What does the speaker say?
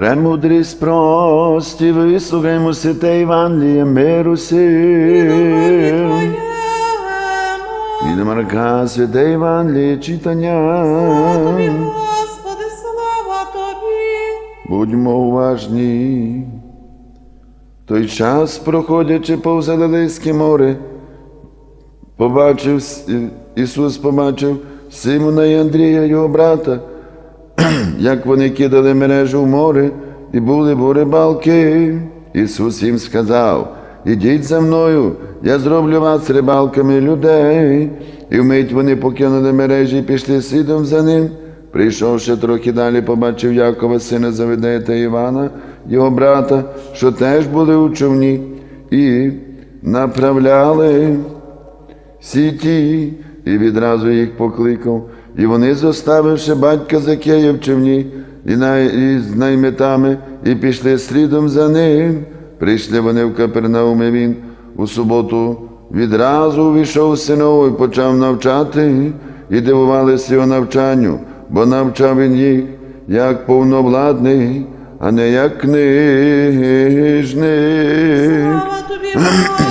Премудрість прості, вислухаймо святе Євангеліє миру сил. І на Марка святе Євангеліє читання. Тобі, Господи, слава Тобі. Будьмо уважні. Той час, проходячи повз Галилейське море, побачив Ісус побачив Симона і Андрія, його брата, як вони кидали мережу в море і були бо рибалки. Ісус їм сказав: Ідіть за мною, я зроблю вас рибалками людей. І вмить вони покинули мережі і пішли слідом за ним. Прийшовши трохи далі, побачив Якова, сина Завидея та Івана, його брата, що теж були у човні, і направляли сіті, і відразу їх покликав. І вони, заставивши батька Закея в човні і найметами, і пішли слідом за ним. Прийшли вони в Капернаум, і він у суботу відразу увійшов синову і почав навчати, і дивувалися його навчанню, бо навчав він їх як повновладний, а не як книжний. Слава тобі, Боже!